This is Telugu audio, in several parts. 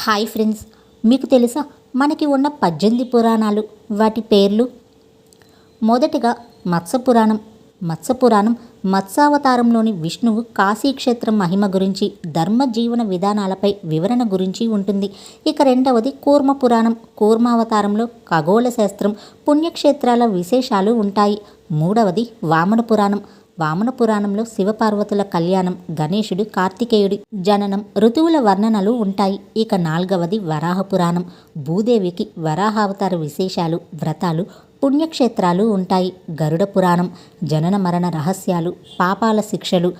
హాయ్ ఫ్రెండ్స్ మీకు తెలుసా? మనకి ఉన్న పద్దెనిమిది పురాణాలు. వాటి పేర్లు? మొదటిగా మత్స్య పురాణం మత్స్య పురాణం మత్స్యావతారంలోని విష్ణువు కాశీక్షేత్రం మహిమ గురించి ధర్మ జీవన విధానాలపై వివరణ గురించి ఉంటుంది. ఇక రెండవది కూర్మ పురాణం కూర్మావతారంలో ఖగోళ శాస్త్రం పుణ్యక్షేత్రాల విశేషాలు ఉంటాయి. మూడవది వామన పురాణం. వామన పురాణంలో శివపార్వతుల కళ్యాణం గణేశుడు కార్తికేయుడి జననం ఋతువుల వర్ణనలు ఉంటాయి. ఇక నాల్గవది వరాహ పురాణం. భూదేవికి వరాహావతార విశేషాలు వ్రతాలు పుణ్యక్షేత్రాలు ఉంటాయి. గరుడ పురాణం. జనన మరణ రహస్యాలు పాపాల శిక్షలు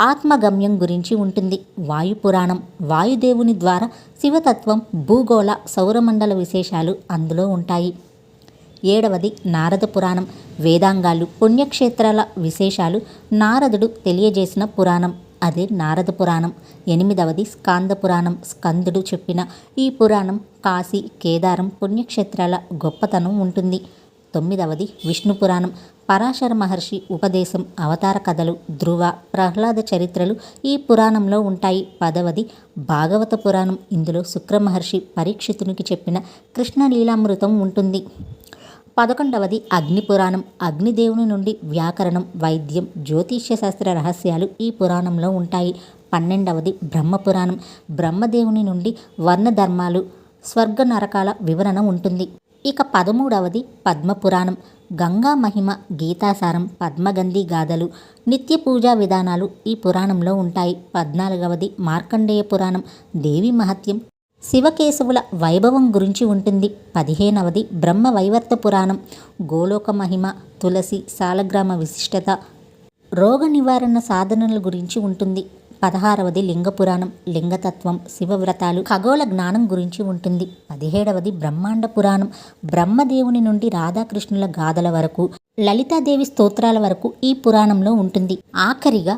ఆత్మగమ్యం గురించి ఉంటుంది. వాయు పురాణం. వాయుదేవుని ద్వారా శివతత్వం భూగోళ సౌరమండల విశేషాలు అందులో ఉంటాయి. ఏడవది నారద పురాణం. వేదాంగాలు పుణ్యక్షేత్రాల విశేషాలు నారదుడు తెలియజేసిన పురాణం. అదే నారద పురాణం. ఎనిమిదవది స్కాంద పురాణం. స్కందుడు చెప్పిన ఈ పురాణం కాశీ కేదారం పుణ్యక్షేత్రాల గొప్పతనం ఉంటుంది. తొమ్మిదవది విష్ణు పురాణం. పరాశర మహర్షి ఉపదేశం అవతార కథలు ధ్రువ ప్రహ్లాద చరిత్రలు ఈ పురాణంలో ఉంటాయి. పదవది భాగవత పురాణం. ఇందులో శుక్ర మహర్షి పరీక్షితునికి చెప్పిన కృష్ణలీలామృతం ఉంటుంది. పదకొండవది అగ్ని పురాణం. అగ్నిదేవుని నుండి వ్యాకరణం వైద్యం జ్యోతిష్య శాస్త్ర రహస్యాలు ఈ పురాణంలో ఉంటాయి. పన్నెండవది బ్రహ్మ పురాణం. బ్రహ్మదేవుని నుండి వర్ణధర్మాలు స్వర్గ నరకాల వివరణ ఉంటుంది. ఇక పదమూడవది పద్మపురాణం గంగా మహిమ గీతాసారం పద్మగంధి గాథలు నిత్య పూజా విధానాలు ఈ పురాణంలో ఉంటాయి. పద్నాలుగవది మార్కండేయ పురాణం. దేవి మహత్యం. శివకేశవుల వైభవం గురించి ఉంటుంది. పదిహేనవది బ్రహ్మ వైవర్త పురాణం. గోలోక మహిమ తులసి సాలగ్రామ విశిష్టత రోగ నివారణ సాధనల గురించి ఉంటుంది. పదహారవది లింగ పురాణం. లింగతత్వం శివవ్రతాలు ఖగోళ జ్ఞానం గురించి ఉంటుంది. పదిహేడవది బ్రహ్మాండ పురాణం. బ్రహ్మదేవుని నుండి రాధాకృష్ణుల గాథల వరకు లలితాదేవి స్తోత్రాల వరకు ఈ పురాణంలో ఉంటుంది. ఆఖరిగా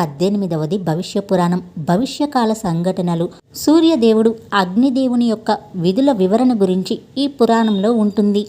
పద్దెనిమిదవది భవిష్య పురాణం. భవిష్యకాల సంఘటనలు. సూర్యదేవుడు అగ్నిదేవుని యొక్క విధుల వివరణ గురించి ఈ పురాణంలో ఉంటుంది.